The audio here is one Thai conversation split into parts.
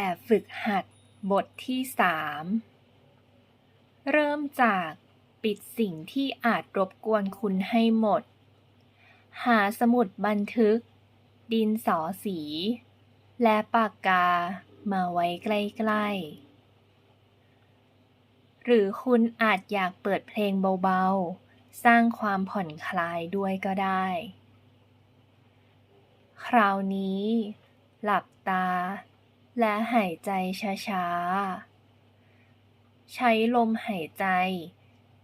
แบบฝึกหัดบทที่สามเริ่มจากปิดสิ่งที่อาจรบกวนคุณให้หมด หาสมุดบันทึก ดินสอสี และปากกามาไว้ใกล้ๆ หรือคุณอาจอยากเปิดเพลงเบาๆ สร้างความผ่อนคลายด้วยก็ได้ คราวนี้ หลับตา และหายใจช้าๆ ใช้ลมหายใจ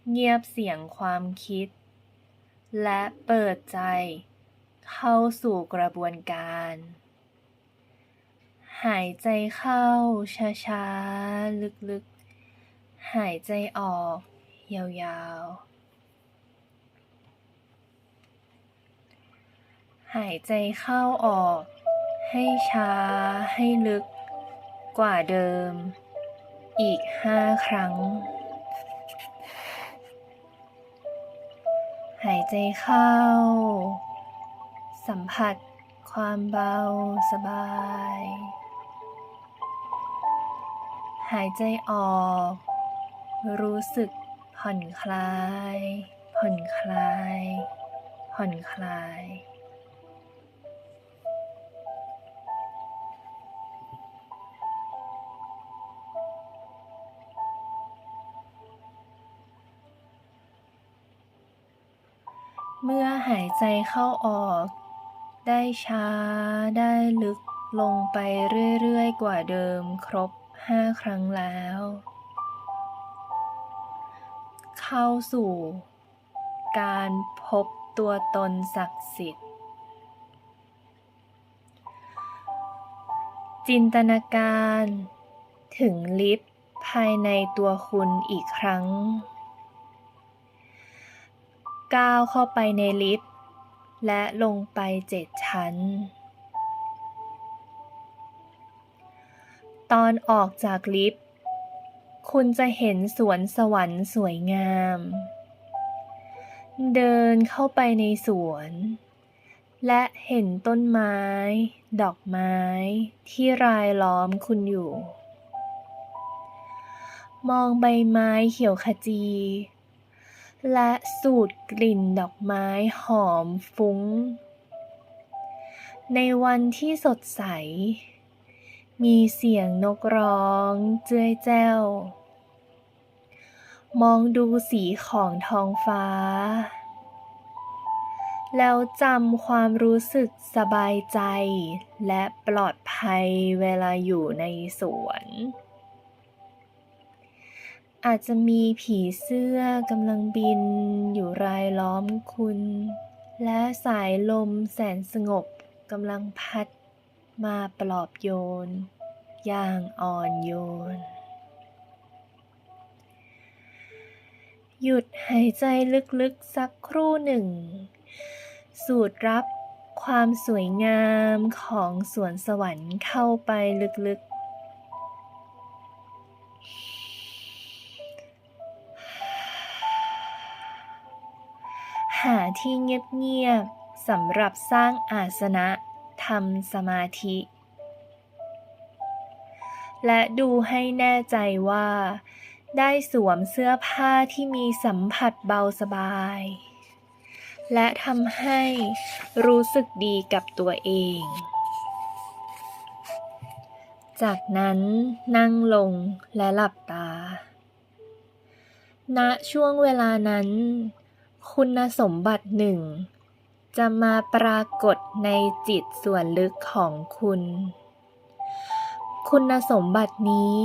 เงียบเสียงความคิด และเปิดใจ เข้าสู่กระบวนการ หายใจเข้าช้าๆ ลึกๆ หายใจออก ยาวๆหายใจเข้าออก ให้ช้าให้ลึก กว่าเดิม อีกห้าครั้ง หายใจเข้า สัมผัสความเบาสบาย หายใจออก รู้สึกผ่อนคลาย ผ่อนคลาย ผ่อนคลาย อหายใจเข้าออก ได้ช้าได้ลึกลงไปเรื่อยๆ กว่าเดิมครบห้าครั้งแล้ว เข้าสู่การพบตัวตนศักดิ์สิทธิ์ จินตนาการถึงลิฟต์ภายในตัวคุณอีกครั้ง ก้าวเข้าไปในลิฟต์และลงไปเจ็ดชั้น ตอนออกจากลิฟต์คุณจะเห็นสวนสวรรค์สวยงาม เดินเข้าไปในสวน และเห็นต้นไม้ ดอกไม้ที่รายล้อมคุณอยู่ มองใบไม้เขียวขจี และสูดกลิ่นดอกไม้หอมฟุ้ง ในวันที่สดใส มีเสียงนกร้องเจ้ยแจ้ว มองดูสีของท้องฟ้า แล้วจำความรู้สึกสบายใจและปลอดภัยเวลาอยู่ในสวน อาจจะมีผีเสื้อกำลังบินอยู่รายล้อมคุณ และสายลมแสนสงบกำลังพัดมาปลอบโยน อย่างอ่อนโยน หยุดหายใจลึกๆสักครู่หนึ่ง สูดรับความสวยงามของสวนสวรรค์เข้าไปลึก ที่เงียบๆสำหรับสร้างอาสนะทำสมาธิ และดูให้แน่ใจว่า ได้สวมเสื้อผ้าที่มีสัมผัสเบาสบาย และทำให้รู้สึกดีกับตัวเอง จากนั้นนั่งลงและหลับตาณช่วงเวลานั้น คุณสมบัติหนึ่ง จะมาปรากฏในจิตส่วนลึกของคุณ คุณสมบัตินี้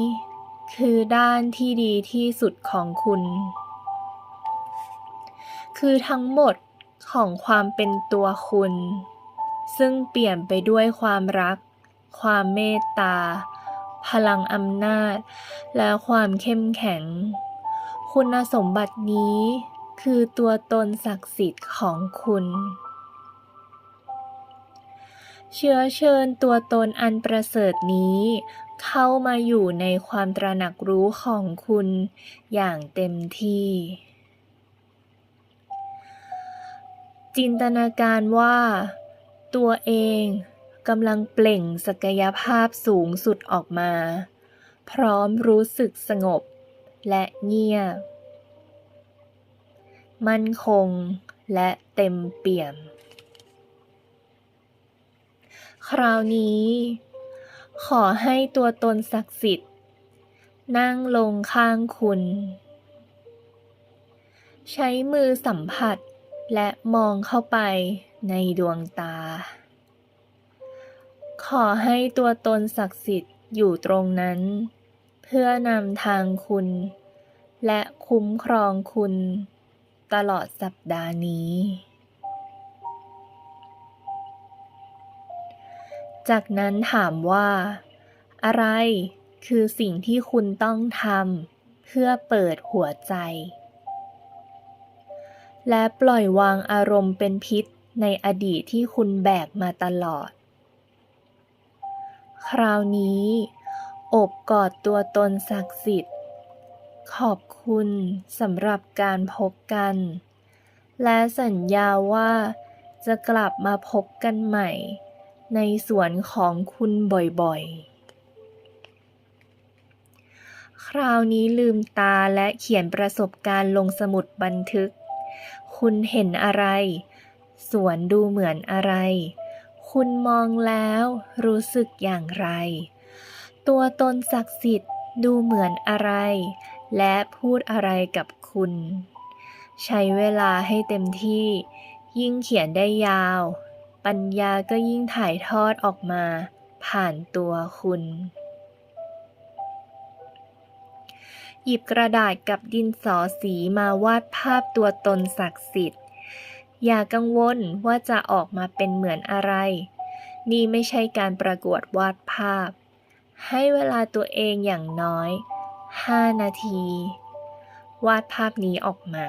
คือด้านที่ดีที่สุดของคุณ คือทั้งหมดของความเป็นตัวคุณ ซึ่งเปลี่ยนไปด้วยความรัก ความเมตตา พลังอำนาจ และความเข้มแข็ง คุณสมบัตินี้ คือตัวตนศักดิ์สิทธิ์ของคุณ เชื้อเชิญตัวตนอันประเสริฐนี้ เข้ามาอยู่ในความตระหนักรู้ของคุณอย่างเต็มที่ จินตนาการว่า ตัวเองกำลังเปล่งศักยภาพสูงสุดออกมา พร้อมรู้สึกสงบและเงียบ มั่นคงและเต็มเปี่ยม คราวนี้ ขอให้ตัวตนศักดิ์สิทธิ์ นั่งลงข้างคุณ ใช้มือสัมผัสและมองเข้าไปในดวงตา ขอให้ตัวตนศักดิ์สิทธิ์อยู่ตรงนั้น เพื่อนำทางคุณ และคุ้มครองคุณ ตลอดสัปดาห์นี้ จากนั้นถามว่า อะไรคือสิ่งที่คุณต้องทำเพื่อเปิดหัวใจ และปล่อยวางอารมณ์เป็นพิษในอดีตที่คุณแบกมาตลอด คราวนี้ อบกอดตัวตนศักดิ์สิทธิ์ ขอบคุณสำหรับการพบกัน และสัญญาว่าจะกลับมาพบกันใหม่ ในสวนของคุณบ่อยๆ คราวนี้ลืมตาและเขียนประสบการณ์ลงสมุดบันทึก คุณเห็นอะไร สวนดูเหมือนอะไร คุณมองแล้วรู้สึกอย่างไร ตัวตนศักดิ์สิทธิ์ดูเหมือนอะไร และพูดอะไรกับคุณ ใช้เวลาให้เต็มที่ ยิ่งเขียนได้ยาว ปัญญาก็ยิ่งถ่ายทอดออกมา ผ่านตัวคุณ หยิบกระดาษกับดินสอสีมาวาดภาพตัวตนศักดิ์สิทธิ์ อย่ากังวลว่าจะออกมาเป็นเหมือนอะไร นี่ไม่ใช่การประกวดวาดภาพ ให้เวลาตัวเองอย่างน้อย 5 นาที วาดภาพนี้ออกมา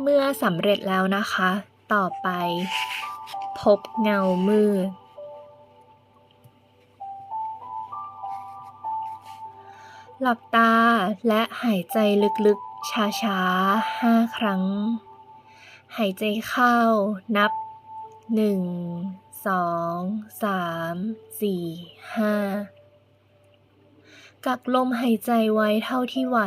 เมื่อสำเร็จแล้วนะคะ ต่อไป พบเงามืดหลับตาและหายใจลึกๆ ช้าๆห้าครั้ง หายใจเข้านับหนึ่งสองสามสี่ห้ากักลมหายใจไว้เท่าที่ไหว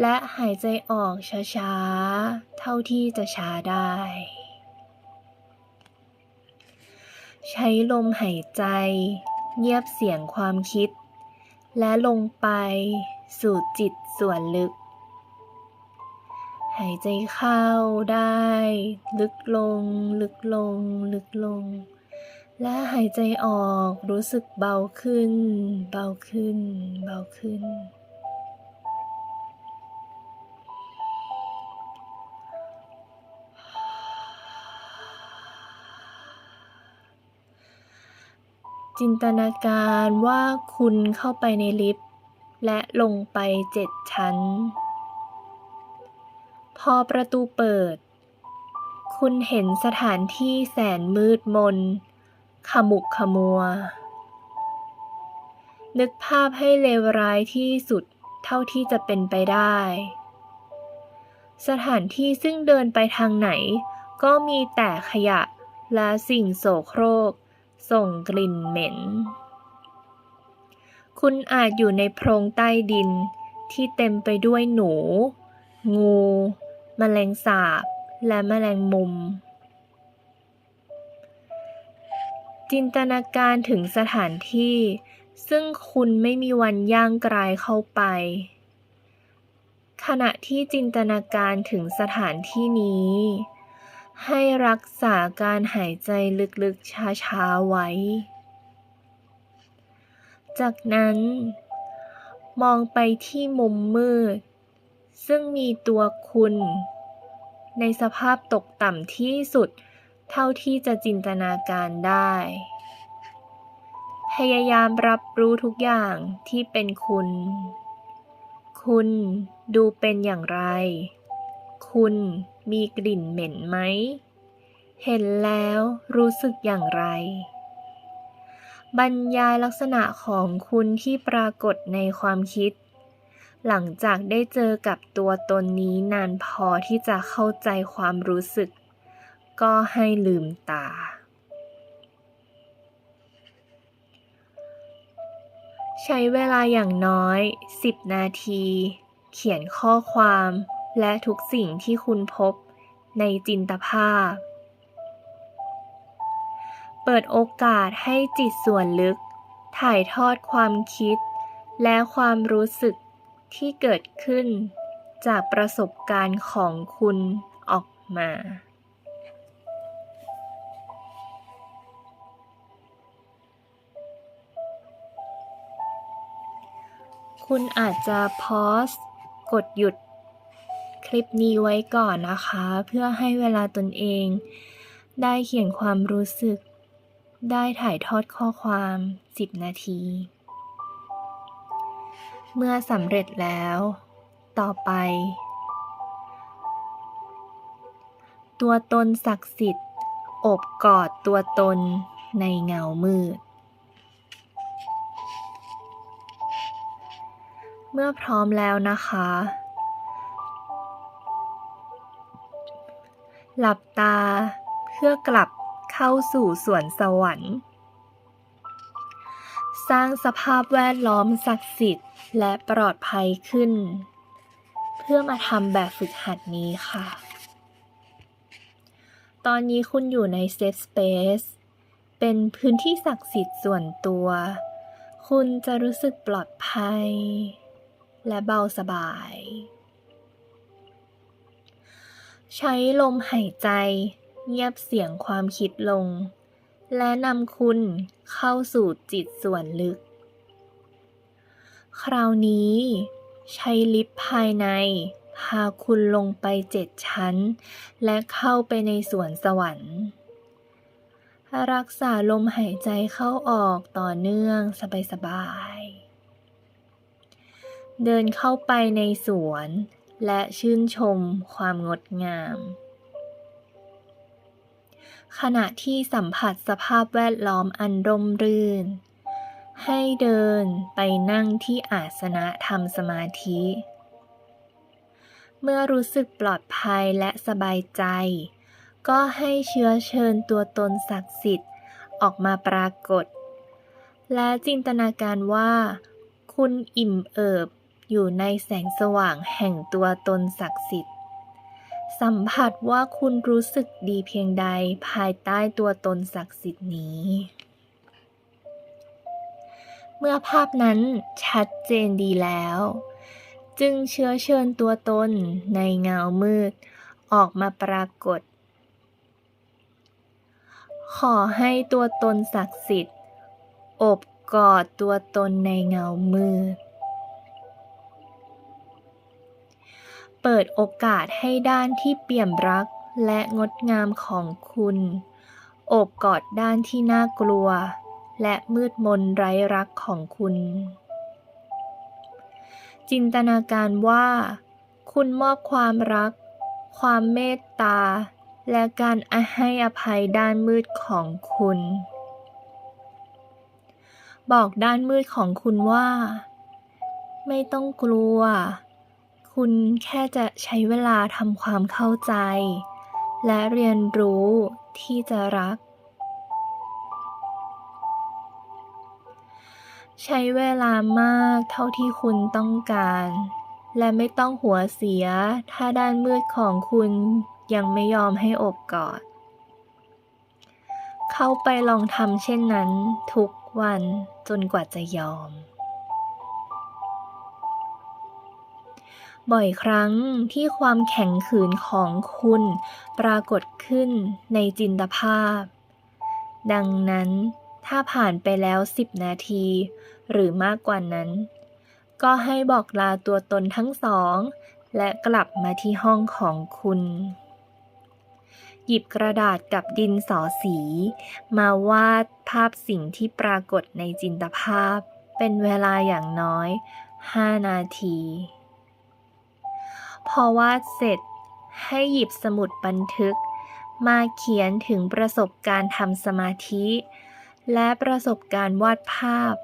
และหายใจออกช้าๆ เท่าที่จะช้าได้ ใช้ลมหายใจเงียบเสียงความคิด และลงไปสู่จิตส่วนลึก หายใจเข้าได้ ลึกลง ลึกลง ลึกลง และหายใจออกรู้สึกเบาขึ้น เบาขึ้น เบาขึ้น จินตนาการว่าคุณเข้าไปในลิฟต์และลงไปเจ็ดชั้น พอประตูเปิด คุณเห็นสถานที่แสนมืดมน ขมุกขมัว นึกภาพให้เลวร้ายที่สุดเท่าที่จะเป็นไปได้ สถานที่ซึ่งเดินไปทางไหน ก็มีแต่ขยะและสิ่งโสโครก ส่งกลิ่นเหม็น คุณอาจอยู่ในโพรงใต้ดินที่เต็มไปด้วยหนู งู แมลงสาบ และแมลงมุม จินตนาการถึงสถานที่ ซึ่งคุณไม่มีวันย่างกรายเข้าไป ขณะที่จินตนาการถึงสถานที่นี้ ให้รักษาการหายใจลึกๆช้าๆไว้ จากนั้น มองไปที่มุมมืด ซึ่งมีตัวคุณ ในสภาพตกต่ำที่สุด เท่าที่จะจินตนาการได้ พยายามรับรู้ทุกอย่างที่เป็นคุณ คุณดูเป็นอย่างไร คุณมีกลิ่นเหม็นไหม เห็นแล้วรู้สึกอย่างไร บรรยายลักษณะของคุณที่ปรากฏในความคิด หลังจากได้เจอกับตัวตนนี้นานพอที่จะเข้าใจความรู้สึก ก็ให้ลืมตา ใช้เวลาอย่างน้อย 10 นาที เขียนข้อความและทุกสิ่งที่คุณพบในจินตภาพ เปิดโอกาสให้จิตส่วนลึก ถ่ายทอดความคิดและความรู้สึก ที่เกิดขึ้นจากประสบการณ์ของคุณออกมา คุณอาจจะพอสกดหยุดคลิปนี้ไว้ก่อนนะคะ เพื่อให้เวลาตนเอง ได้เขียนความรู้สึก ได้ถ่ายทอดข้อความ 10 นาที เมื่อสำเร็จแล้ว ต่อไป ตัวตนศักดิ์สิทธิ์ อบกอดตัวตนในเงามืด เมื่อพร้อมแล้วนะคะ หลับตาเพื่อกลับเข้าสู่สวนสวรรค์ ร้างสภาพแวดล้อมศักดิ์สิทธิ์และปลอดภัยขึ้น เพื่อมาทำแบบฝึกหัดนี้ค่ะ ตอนนี้คุณอยู่ในเซฟสเปซเป็นพื้นที่ศักดิ์สิทธิ์ส่วนตัว คุณจะรู้สึกปลอดภัย และเบาสบาย ใช้ลมหายใจ เงียบเสียงความคิดลง และนำคุณเข้าสู่จิตส่วนลึก คราวนี้ ใช้ลิฟต์ภายใน พาคุณลงไปเจ็ดชั้น และเข้าไปในสวนสวรรค์รักษาลมหายใจเข้าออกต่อเนื่องสบายๆ เดินเข้าไปในสวน และชื่นชมความงดงาม ขณะที่สัมผัสสภาพแวดล้อมอันร่มรื่น ให้เดินไปนั่งที่อาสนะทำสมาธิ เมื่อรู้สึกปลอดภัยและสบายใจ ก็ให้เชื้อเชิญตัวตนศักดิ์สิทธิ์ออกมาปรากฏ และจินตนาการว่า คุณอิ่มเอิบอยู่ในแสงสว่างแห่งตัวตนศักดิ์สิทธิ์ สัมผัสว่าคุณรู้สึกดีเพียงใดภายใต้ตัวตนศักดิ์สิทธิ์นี้ เมื่อภาพนั้นชัดเจนดีแล้ว จึงเชื้อเชิญตัวตนในเงามืด ออกมาปรากฏ ขอให้ตัวตนศักดิ์สิทธิ์ อบกอดตัวตนในเงามืด เปิดโอกาสให้ด้านที่เปี่ยมรักและงดงามของคุณ โอบกอดด้านที่น่ากลัว และมืดมนไร้รักของคุณ จินตนาการว่า คุณมอบความรัก ความเมตตา และการให้อภัยด้านมืดของคุณ บอกด้านมืดของคุณว่า ไม่ต้องกลัว คุณแค่จะใช้เวลาทำความเข้าใจ และเรียนรู้ที่จะรัก ใช้เวลามากเท่าที่คุณต้องการ และไม่ต้องหัวเสียถ้าด้านมืดของคุณยังไม่ยอมให้อบกอด เข้าไปลองทำเช่นนั้นทุกวันจนกว่าจะยอม บ่อยครั้งที่ความแข็งขืนของคุณปรากฏขึ้นในจินตภาพ ดังนั้นถ้าผ่านไปแล้ว 10 นาที หรือมากกว่านั้น ก็ให้บอกลาตัวตนทั้งสอง และกลับมาที่ห้องของคุณ หยิบกระดาษกับดินสอสี มาวาดภาพสิ่งที่ปรากฏในจินตภาพ เป็นเวลาอย่างน้อย 5 นาที พอวาดเสร็จให้หยิบสมุดบันทึก มาเขียนถึงประสบการณ์ทำสมาธิ และประสบการณ์วาดภาพ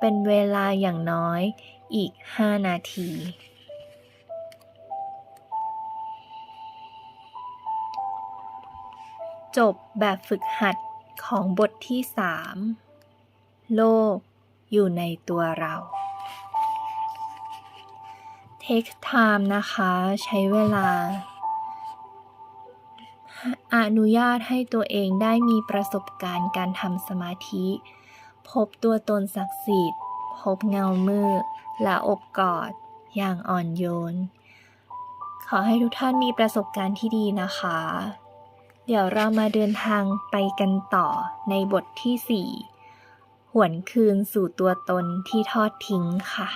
เป็นเวลาอย่างน้อยอีก 5 นาที จบแบบฝึกหัดของบทที่ 3 โลกอยู่ในตัวเรา Take time นะคะ ใช้เวลา อนุญาตให้ตัวเองได้มีประสบการณ์การทำสมาธิ พบตัวตนศักดิ์สิทธิ์ พบเงามืดและอบกอด อย่างอ่อนโยน ขอให้ทุกท่านมีประสบการณ์ที่ดีนะคะ เดี๋ยวเรามาเดินทางไปกันต่อในบทที่ 4 หวนคืนสู่ตัวตนที่ทอดทิ้งค่ะ